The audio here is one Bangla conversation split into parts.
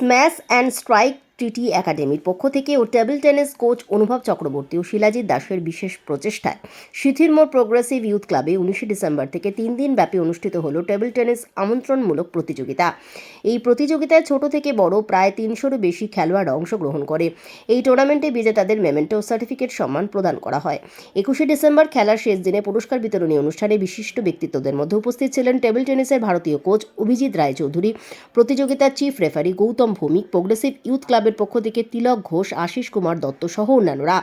স্ম্যাশ অ্যান্ড স্ট্রাইক টিটি একাডেমির পক্ষ থেকে ও টেবিল টেনিস কোচ অনুভব চক্রবর্তী ও শিলাজিৎ দাসের বিশেষ প্রচেষ্টায় শিথিরমোড় প্রোগ্রেসিভ ইউথ ক্লাবে উনিশে ডিসেম্বর থেকে তিন দিন ব্যাপী অনুষ্ঠিত হল টেবিল টেনিস আমন্ত্রণমূলক প্রতিযোগিতা। এই প্রতিযোগিতায় ছোট থেকে বড় প্রায় তিনশোরও বেশি খেলোয়াড় অংশগ্রহণ করে। এই টুর্নামেন্টে বিজেতাদের মেমেন্টো সার্টিফিকেট সম্মান প্রদান করা হয়। একুশে ডিসেম্বর খেলার শেষ দিনে পুরস্কার বিতরণী অনুষ্ঠানে বিশিষ্ট ব্যক্তিত্বদের মধ্যে উপস্থিত ছিলেন টেবিল টেনিসের ভারতীয় কোচ অভিজিৎ রায়চৌধুরী। প্রতিযোগিতার chief referee Goutam Bhowmik, progressive youth ক্লাবের পক্ষ থেকে তিলক ঘোষ, আশিস কুমার দত্ত সহ অন্যান্যরা।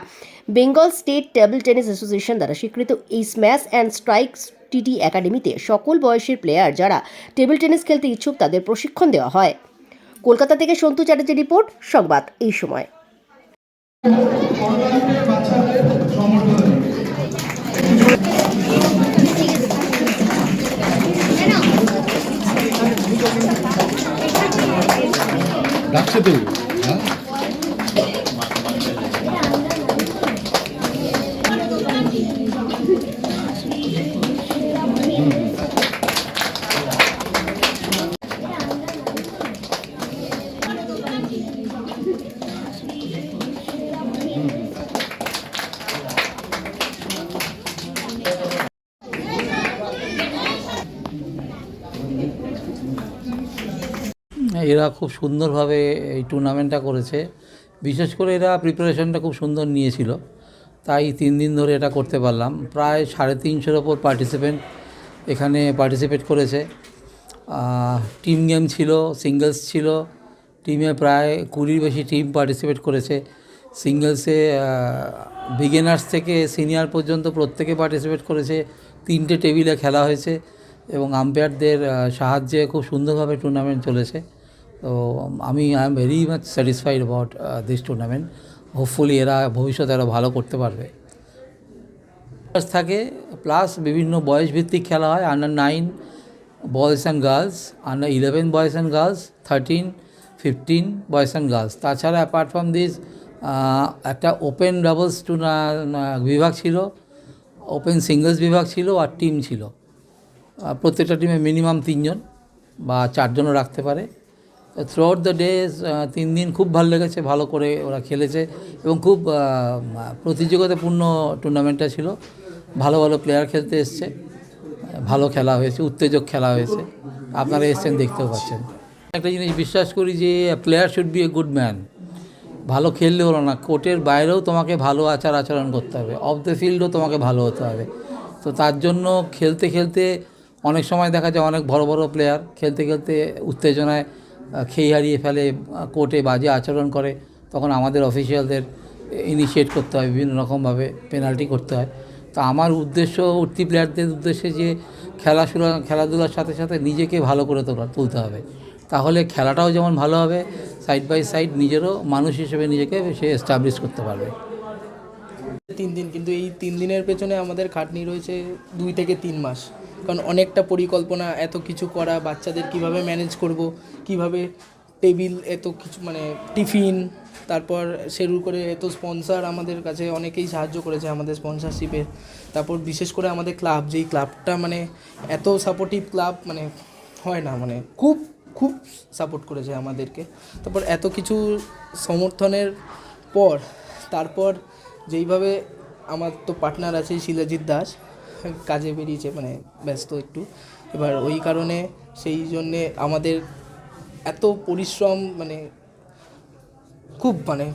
Bengal state table tennis association দ্বারা স্বীকৃত এই স্ম্যাশ অ্যান্ড স্ট্রাইক টিটি একাডেমিতে সকল বয়সের প্লেয়ার যারা টেবিল টেনিস খেলতে ইচ্ছুক তাদের প্রশিক্ষণ দেওয়া হয়। কলকাতা থেকে সন্তু চ্যাটার্জি রিপোর্ট, সংবাদ এই সময়। কর্মসূচির বাচ্চাদের সমর্থনে ডাকছে তো হ্যাঁ এরা খুব সুন্দরভাবে এই টুর্নামেন্টটা করেছে। বিশেষ করে এরা প্রিপারেশনটা খুব সুন্দর নিয়েছিল। তাই তিন দিন ধরে এটা করতে পারলাম। প্রায় সাড়ে তিনশোর ওপর পার্টিসিপেন্ট এখানে পার্টিসিপেট করেছে। টিম গেম ছিল সিঙ্গলস ছিল। টিমে প্রায় কুড়ির বেশি টিম পার্টিসিপেট করেছে। সিঙ্গলসে বিগিনার্স থেকে সিনিয়র পর্যন্ত প্রত্যেকে পার্টিসিপেট করেছে। তিনটে টেবিলে খেলা হয়েছে এবং আম্পায়ারদের সাহায্যে খুব সুন্দরভাবে টুর্নামেন্ট চলেছে। তো আমি I am very much satisfied about this tournament hopefully এরা ভবিষ্যতে আরও ভালো করতে পারবে। থাকে প্লাস বিভিন্ন বয়স ভিত্তিক খেলা হয় under nine boys and girls under eleven boys and girls thirteen fifteen boys and girls তাছাড়া অ্যাপার্ট ফ্রম দিস একটা ওপেন ডাবলস টুর্না বিভাগ ছিল ওপেন সিঙ্গলস বিভাগ ছিল আর টিম ছিল। প্রত্যেকটা টিমে মিনিমাম তিনজন বা চারজনও রাখতে পারে। থ্রু আউট দ্য ডে তিন দিন খুব ভালো লেগেছে, ভালো করে ওরা খেলেছে এবং খুব প্রতিযোগিতাপূর্ণ টুর্নামেন্টটা ছিল। ভালো ভালো প্লেয়ার খেলতে এসছে, ভালো খেলা হয়েছে, উত্তেজক খেলা হয়েছে। আপনারা এসছেন, দেখতেও পাচ্ছেন। একটা জিনিস বিশ্বাস করি যে player should be a good man ভালো খেললে হলো না, কোর্টের বাইরেও তোমাকে ভালো আচার আচরণ করতে হবে অফ দ্য ফিল্ডও তোমাকে ভালো হতে হবে। তো তার জন্য খেলতে খেলতে অনেক সময় দেখা যায় অনেক বড় বড় প্লেয়ার খেলতে খেলতে উত্তেজনায় খেই হারিয়ে ফেলে, কোর্টে বাজে আচরণ করে, তখন আমাদের অফিসিয়ালদের ইনিশিয়েট করতে হয়, বিভিন্ন রকমভাবে পেনাল্টি করতে হয়। তো আমার উদ্দেশ্য, উঠতি প্লেয়ারদের উদ্দেশ্যে যে খেলাধুলা খেলাধুলার সাথে সাথে নিজেকে ভালো করে তোলা, তুলতে হবে। তাহলে খেলাটাও যেমন ভালো হবে সাইড বাই সাইড নিজেরও মানুষ হিসেবে নিজেকে সে এস্টাবলিশ করতে পারবে। তিন দিন, কিন্তু এই তিন দিনের পেছনে আমাদের খাটনি রয়েছে দুই থেকে তিন মাস। কারণ অনেকটা পরিকল্পনা, এত কিছু করা, বাচ্চাদের কীভাবে ম্যানেজ করব, কীভাবে টেবিল এত কিছু মানে টিফিন তারপর শুরু করে এত স্পন্সর আমাদের কাছে অনেকেই সাহায্য করেছে আমাদের স্পন্সরশিপে তারপর বিশেষ করে আমাদের ক্লাব যেই ক্লাবটা মানে এত সাপোর্টিভ ক্লাব মানে হয় না মানে খুব খুব সাপোর্ট করেছে আমাদেরকে। তারপর এত কিছু সমর্থনের পর, তারপর যেইভাবে আমার তো পার্টনার আছে শিলাজিৎ দাস, কাজে বেরিয়েছে মানে ব্যস্ত একটু। এবার ওই কারণে সেই জন্যে আমাদের এত পরিশ্রম মানে খুব মানে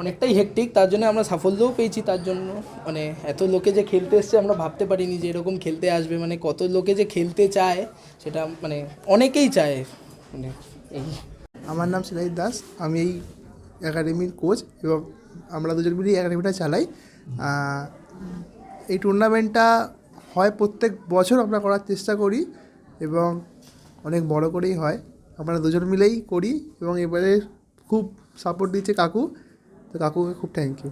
অনেকটাই হেকটিক তার জন্য আমরা সাফল্যও পেয়েছি, তার জন্য মানে এত লোকে যে খেলতে এসছে আমরা ভাবতে পারিনি যে এরকম খেলতে আসবে। মানে কত লোকে যে খেলতে চায়, সেটা মানে অনেকেই চায় মানে এই। আমার নাম শিলাজিৎ দাস, আমি এই একাডেমির কোচ এবং আমরা দুজন মিলেই একাডেমিটা চালাই। এই টুর্নামেন্টটা হয় প্রত্যেক বছর আমরা করার চেষ্টা করি এবং অনেক বড় করেই হয়। আমরা দুজন মিলেই করি এবং এবারে খুব সাপোর্ট দিচ্ছে কাকু। তো কাকুকে খুব থ্যাংক ইউ